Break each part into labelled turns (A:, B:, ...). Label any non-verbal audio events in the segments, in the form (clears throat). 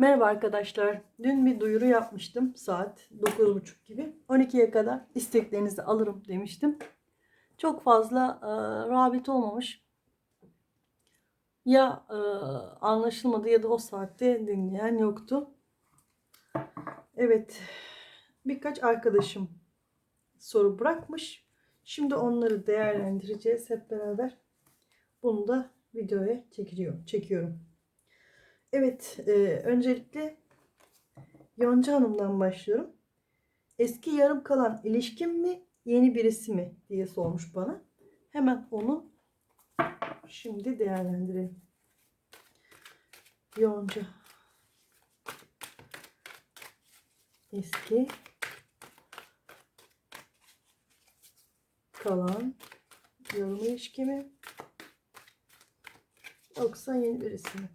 A: Merhaba arkadaşlar. Dün bir duyuru yapmıştım saat 9.30 gibi. 12'ye kadar isteklerinizi alırım demiştim. Çok fazla e, rağbet olmamış. Ya e, anlaşılmadı ya da o saatte dinleyen yoktu. Evet. Birkaç arkadaşım soru bırakmış. Şimdi onları değerlendireceğiz hep beraber. Bunu da videoya çekiliyor, çekiyorum. Evet, e, öncelikle Yonca Hanım'dan başlıyorum. Eski yarım kalan ilişkim mi, yeni birisi mi diye sormuş bana. Hemen onu şimdi değerlendirelim. Yonca. Eski kalan yarım ilişki mi? Yoksa yeni birisi mi?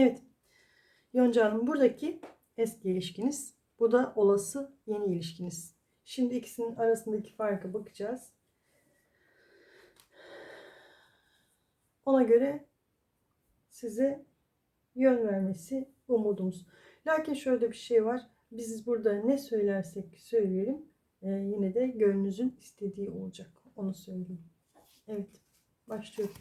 A: Evet. Yonca Hanım buradaki eski ilişkiniz. Bu da olası yeni ilişkiniz. Şimdi ikisinin arasındaki farka bakacağız. Ona göre size yön vermesi umudumuz. Lakin şöyle bir şey var. Biz burada ne söylersek söyleyelim e, yine de gönlünüzün istediği olacak. Onu söyleyeyim. Evet. Başlıyorum.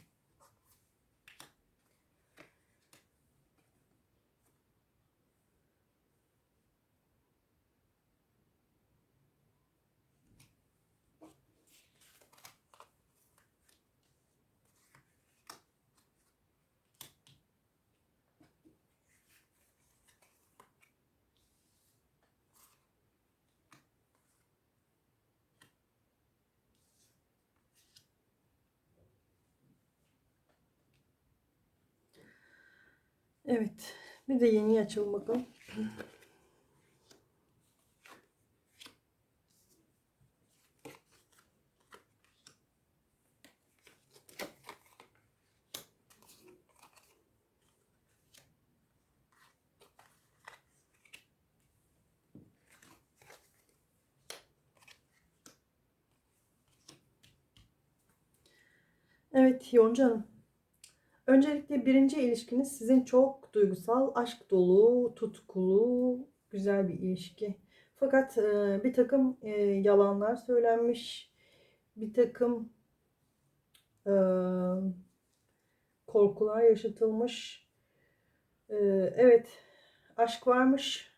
A: Evet. Bir de yeni açalım bakalım. Evet Yonca Hanım. Öncelikle birinci ilişkiniz sizin çok duygusal, aşk dolu, tutkulu, güzel bir ilişki. Fakat e, bir takım e, yalanlar söylenmiş, bir takım e, korkular yaşatılmış. Evet, aşk varmış.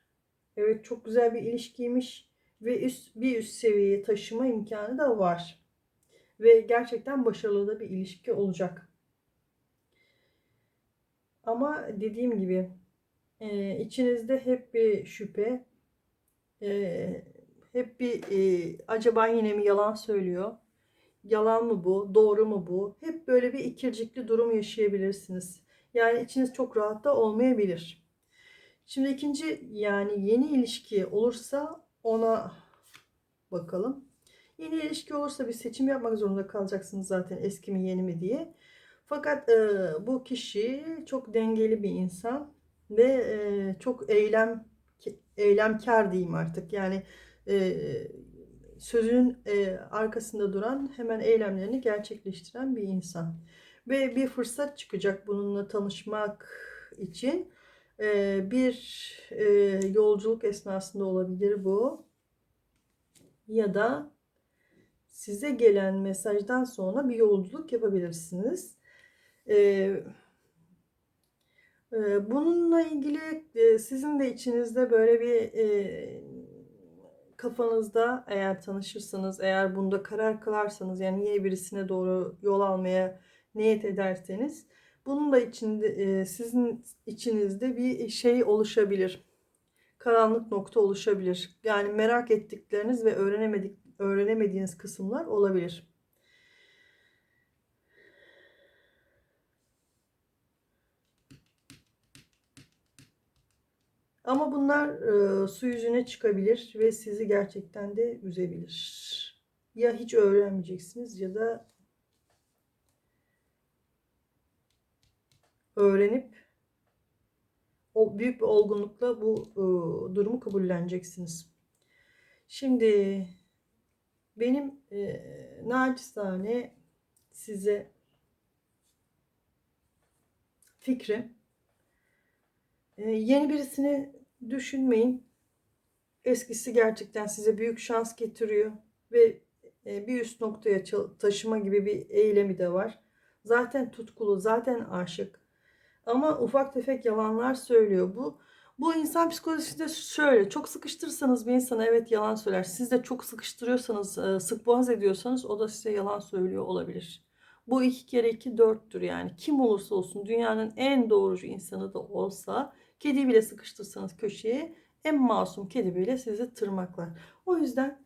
A: Evet, çok güzel bir ilişkiymiş ve üst, bir üst seviyeye taşıma imkanı da var. Ve gerçekten başarılı da bir ilişki olacak. Ama dediğim gibi e, içinizde hep bir şüphe, e, hep bir e, acaba yine mi yalan söylüyor? Yalan mı bu? Doğru mu bu? Hep böyle bir ikircikli durum yaşayabilirsiniz. Yani içiniz çok rahat da olmayabilir. Şimdi ikinci yani yeni ilişki olursa ona bakalım. Yeni ilişki olursa bir seçim yapmak zorunda kalacaksınız zaten eski mi yeni mi diye. Fakat e, bu kişi çok dengeli bir insan ve e, çok eylem eylemkar diyeyim artık. Yani e, sözünün e, arkasında duran hemen eylemlerini gerçekleştiren bir insan. Ve bir fırsat çıkacak bununla tanışmak için. E, bir e, yolculuk esnasında olabilir bu. Ya da size gelen mesajdan sonra bir yolculuk yapabilirsiniz. Ee, e, bununla ilgili e, sizin de içinizde böyle bir e, kafanızda eğer tanışırsanız, eğer bunda karar kılarsanız yani yeni birisine doğru yol almaya niyet ederseniz bunun da içinde sizin içinizde bir şey oluşabilir. Karanlık nokta oluşabilir. Yani merak ettikleriniz ve öğrenemedik öğrenemediğiniz kısımlar olabilir. Ama bunlar e, su yüzüne çıkabilir ve sizi gerçekten de üzebilir. Ya hiç öğrenmeyeceksiniz ya da öğrenip o büyük bir olgunlukla bu e, durumu kabulleneceksiniz. Şimdi benim e, naçizane size fikrim e, yeni birisini düşünmeyin. Eskisi gerçekten size büyük şans getiriyor ve e, bir üst noktaya taşıma gibi bir eylemi de var. Zaten tutkulu, zaten aşık. Ama ufak tefek yalanlar söylüyor. Bu bu insan psikolojisinde şöyle çok sıkıştırırsanız bir insana evet yalan söyler. Siz de çok sıkıştırıyorsanız e, sık boğaz ediyorsanız o da size yalan söylüyor olabilir. Bu iki kere iki dörttür yani. Kim olursa olsun dünyanın en doğrucu insanı da olsa kedi bile sıkıştırsanız köşeye en masum kedi bile sizi tırmaklar. O yüzden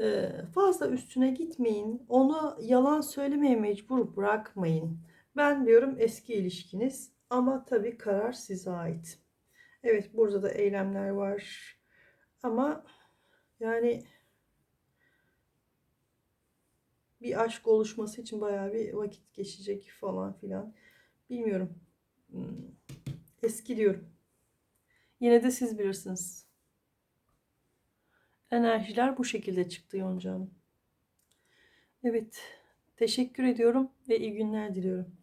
A: e, fazla üstüne gitmeyin. Onu yalan söylemeye mecbur bırakmayın. Ben diyorum eski ilişkiniz ama tabii karar size ait. Evet burada da eylemler var. Ama yani bir aşk oluşması için bayağı bir vakit geçecek falan filan. Bilmiyorum. Hmm, eski diyorum. Yine de siz bilirsiniz. Enerjiler bu şekilde çıktı Yonca Hanım. Evet. Teşekkür ediyorum ve iyi günler diliyorum.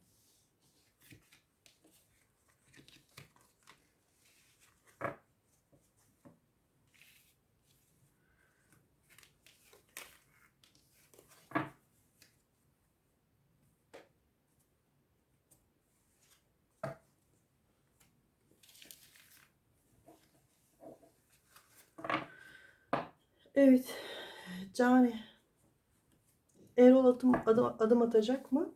A: Evet. Cani. Erol adım, adım, adım atacak mı?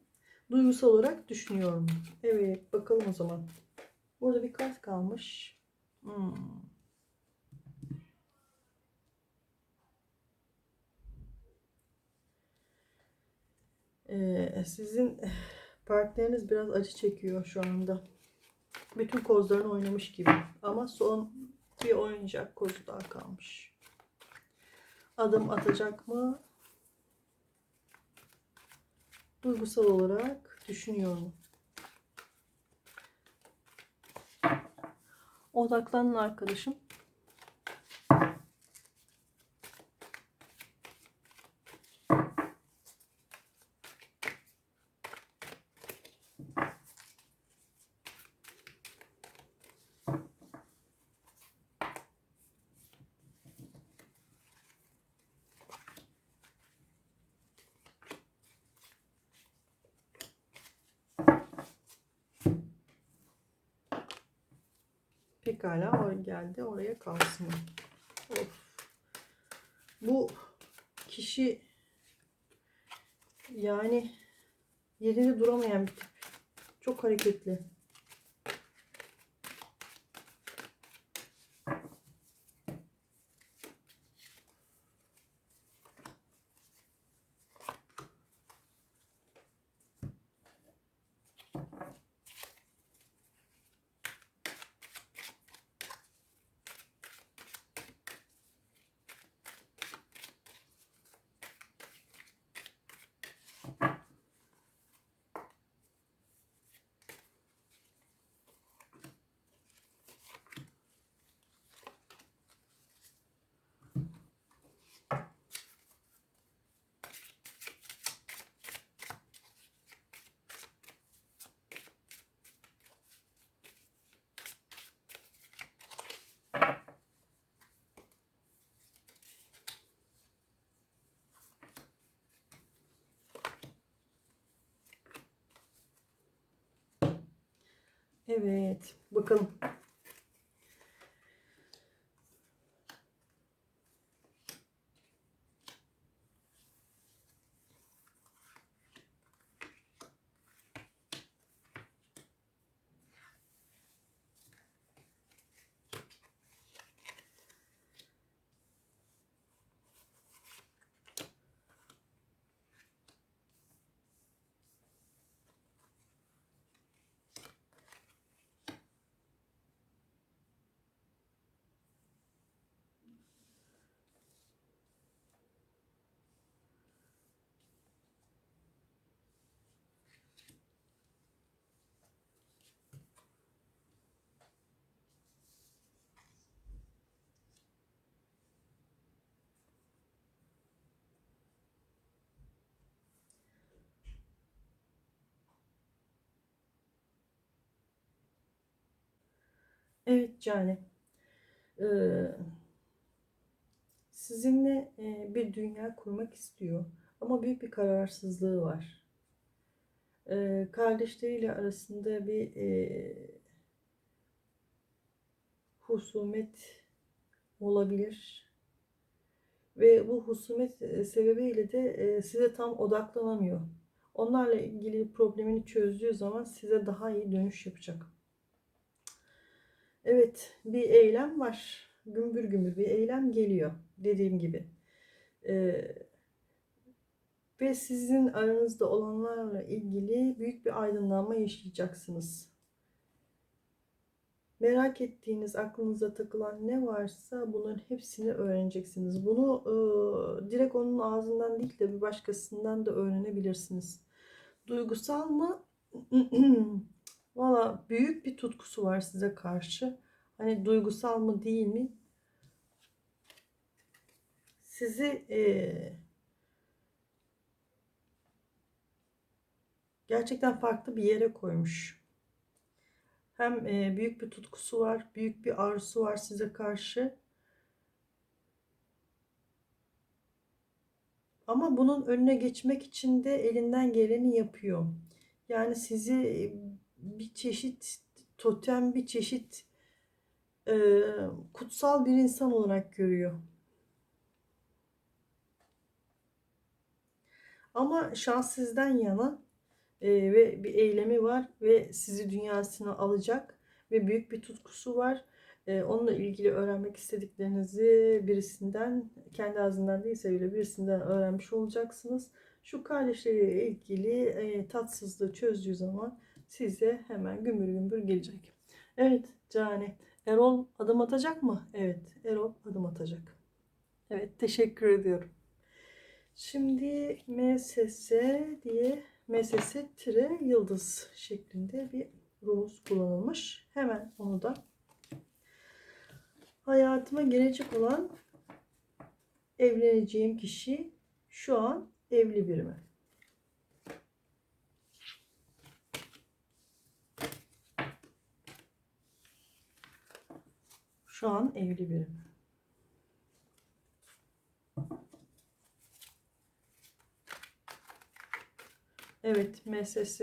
A: Duygusal olarak düşünüyorum. Evet. Bakalım o zaman. Burada bir kart kalmış. Hmm. Ee, sizin partneriniz biraz acı çekiyor şu anda. Bütün kozlarını oynamış gibi. Ama son bir oynayacak kozu daha kalmış adım atacak mı? Duygusal olarak düşünüyorum. Odaklanın arkadaşım. Pekala o geldi oraya kalsın. Of. Bu kişi yani yerinde duramayan bir tip. Çok hareketli. Evet. Bakalım. Evet Cane. Ee, sizinle e, bir dünya kurmak istiyor. Ama büyük bir kararsızlığı var. Ee, kardeşleriyle arasında bir e, husumet olabilir. Ve bu husumet e, sebebiyle de e, size tam odaklanamıyor. Onlarla ilgili problemini çözdüğü zaman size daha iyi dönüş yapacak. Evet, bir eylem var. Gümbür gümbür bir eylem geliyor. Dediğim gibi. Ee, ve sizin aranızda olanlarla ilgili büyük bir aydınlanma yaşayacaksınız. Merak ettiğiniz, aklınıza takılan ne varsa bunların hepsini öğreneceksiniz. Bunu e, direkt onun ağzından değil de bir başkasından da öğrenebilirsiniz. Duygusal mı? (clears throat) Valla büyük bir tutkusu var size karşı. Hani duygusal mı değil mi? Sizi e, gerçekten farklı bir yere koymuş. Hem e, büyük bir tutkusu var, büyük bir arzusu var size karşı. Ama bunun önüne geçmek için de elinden geleni yapıyor. Yani sizi bir çeşit totem, bir çeşit e, kutsal bir insan olarak görüyor. Ama şans sizden yana e, ve bir eylemi var ve sizi dünyasına alacak ve büyük bir tutkusu var. E, onunla ilgili öğrenmek istediklerinizi birisinden, kendi ağzından değilse bile birisinden öğrenmiş olacaksınız. Şu kardeşleriyle ilgili e, tatsızlığı çözdüğü zaman size hemen gümbür gümbür gelecek. Evet Cane. Erol adım atacak mı? Evet. Erol adım atacak. Evet. Teşekkür ediyorum. Şimdi MSS diye MSS tire yıldız şeklinde bir rumuz kullanılmış. Hemen onu da hayatıma gelecek olan evleneceğim kişi şu an evli biri mi? Şu an evli biri mi? Evet, MSS.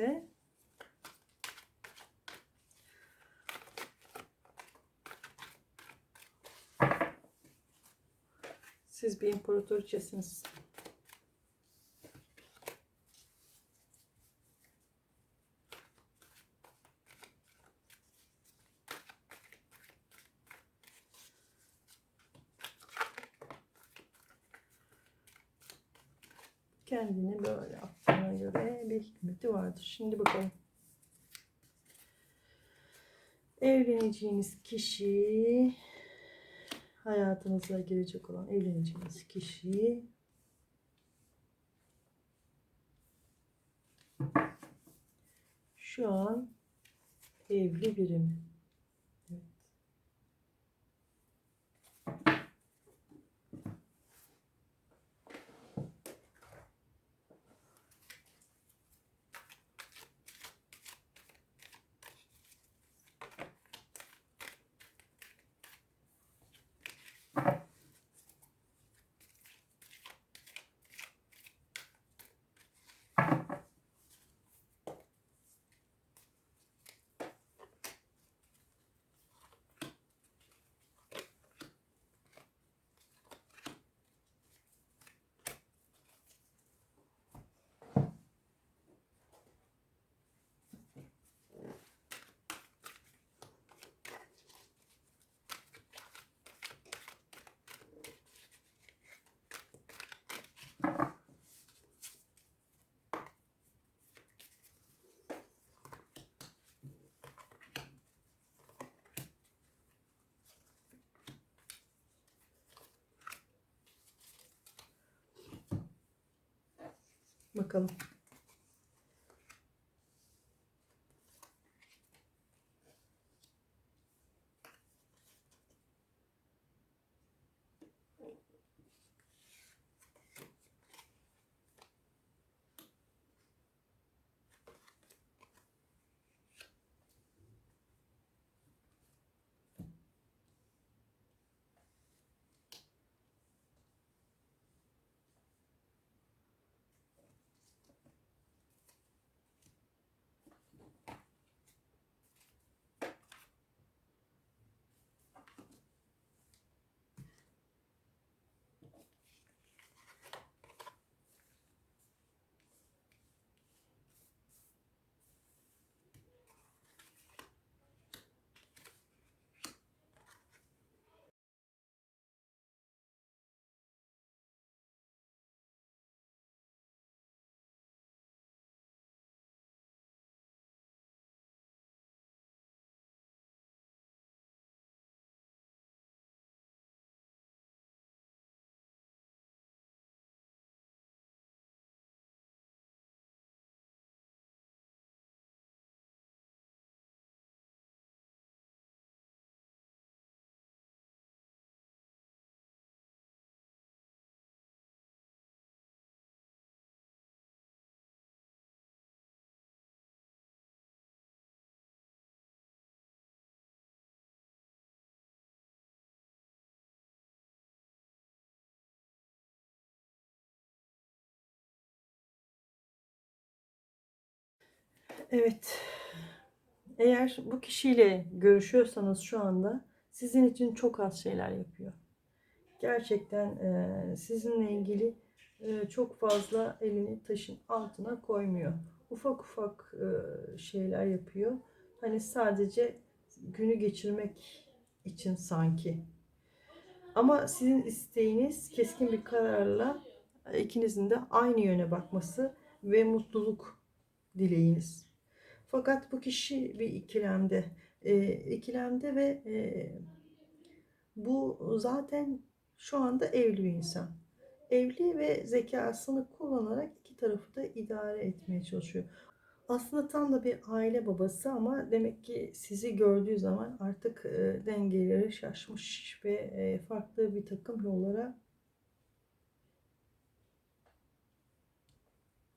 A: Siz bir imparatoriçesiniz. kendini böyle attığına göre hikmeti vardır. Şimdi bakalım. Evleneceğiniz kişi hayatınıza girecek olan evleneceğiniz kişi şu an evli biri mi? Bakalım. Evet. Eğer bu kişiyle görüşüyorsanız şu anda sizin için çok az şeyler yapıyor. Gerçekten e, sizinle ilgili e, çok fazla elini taşın altına koymuyor. Ufak ufak e, şeyler yapıyor. Hani sadece günü geçirmek için sanki. Ama sizin isteğiniz keskin bir kararla ikinizin de aynı yöne bakması ve mutluluk dileğiniz. Fakat bu kişi bir ikilemde. E, ikilemde ve e, bu zaten şu anda evli bir insan. Evli ve zekasını kullanarak iki tarafı da idare etmeye çalışıyor. Aslında tam da bir aile babası ama demek ki sizi gördüğü zaman artık e, dengeleri şaşmış ve e, farklı bir takım yollara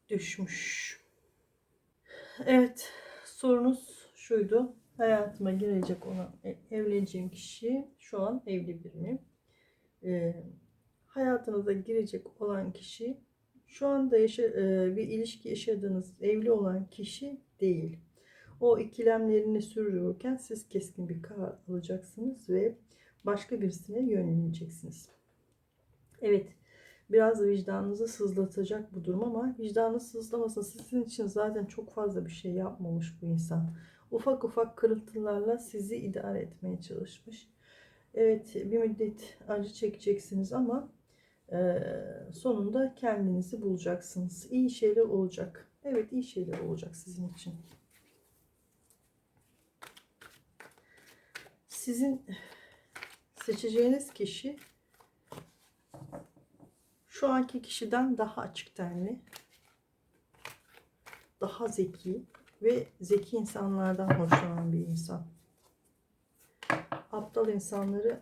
A: düşmüş. Evet, sorunuz şuydu. Hayatıma girecek olan, e, evleneceğim kişi şu an evli birini. E, hayatınıza girecek olan kişi şu anda yaşa, e, bir ilişki yaşadığınız evli olan kişi değil. O ikilemlerini sürdürürken siz keskin bir karar alacaksınız ve başka birisine yönleneceksiniz. Evet, biraz vicdanınızı sızlatacak bu durum ama vicdanınız sızlamasın. Sizin için zaten çok fazla bir şey yapmamış bu insan. Ufak ufak kırıntılarla sizi idare etmeye çalışmış. Evet, bir müddet acı çekeceksiniz ama ee, sonunda kendinizi bulacaksınız. İyi şeyler olacak. Evet iyi şeyler olacak sizin için. Sizin seçeceğiniz kişi şu anki kişiden daha açık tenli, daha zeki ve zeki insanlardan hoşlanan bir insan. Aptal insanları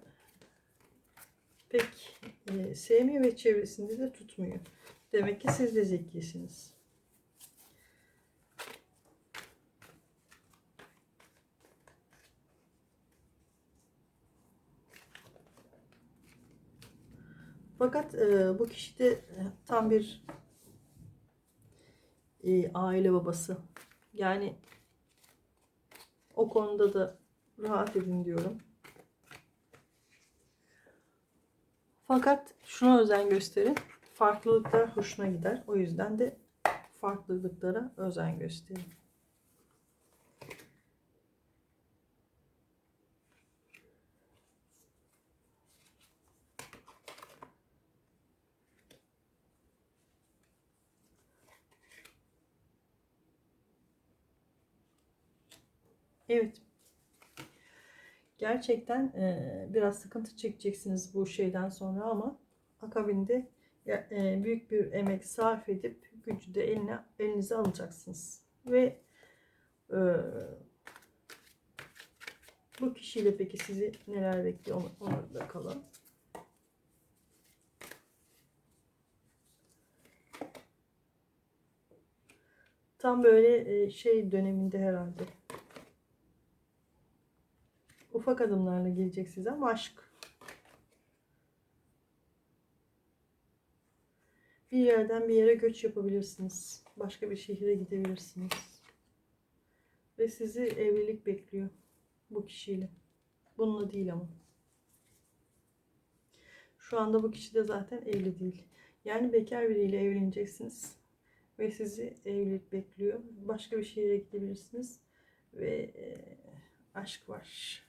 A: pek e, sevmiyor ve çevresinde de tutmuyor. Demek ki siz de zekisiniz. Fakat e, bu kişi de e, tam bir e, aile babası. Yani o konuda da rahat edin diyorum. Fakat şuna özen gösterin. Farklılıklar hoşuna gider. O yüzden de farklılıklara özen gösterin. Evet. Gerçekten e, biraz sıkıntı çekeceksiniz bu şeyden sonra ama akabinde e, büyük bir emek sarf edip gücü de eline, elinize alacaksınız. Ve e, bu kişiyle peki sizi neler bekliyor ona, bakalım. Tam böyle e, şey döneminde herhalde. Ufak adımlarla gelecek size ama aşk. Bir yerden bir yere göç yapabilirsiniz. Başka bir şehire gidebilirsiniz. Ve sizi evlilik bekliyor bu kişiyle. Bununla değil ama. Şu anda bu kişi de zaten evli değil. Yani bekar biriyle evleneceksiniz. Ve sizi evlilik bekliyor. Başka bir şehire gidebilirsiniz. Ve e, aşk var.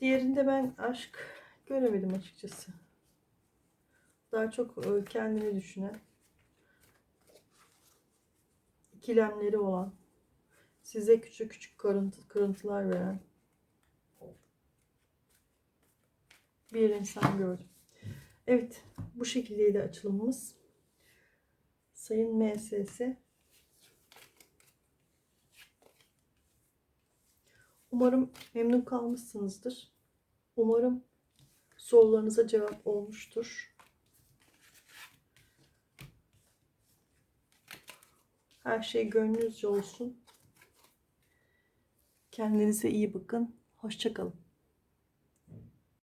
A: Diğerinde ben aşk göremedim açıkçası. Daha çok e, kendini düşünen, ikilemleri olan, size küçük küçük kırıntı, kırıntılar veren bir insan gördüm. Evet, bu şekildeydi açılımımız. Sayın MSS. Umarım memnun kalmışsınızdır. Umarım sorularınıza cevap olmuştur. Her şey gönlünüzce olsun. Kendinize iyi bakın. Hoşçakalın.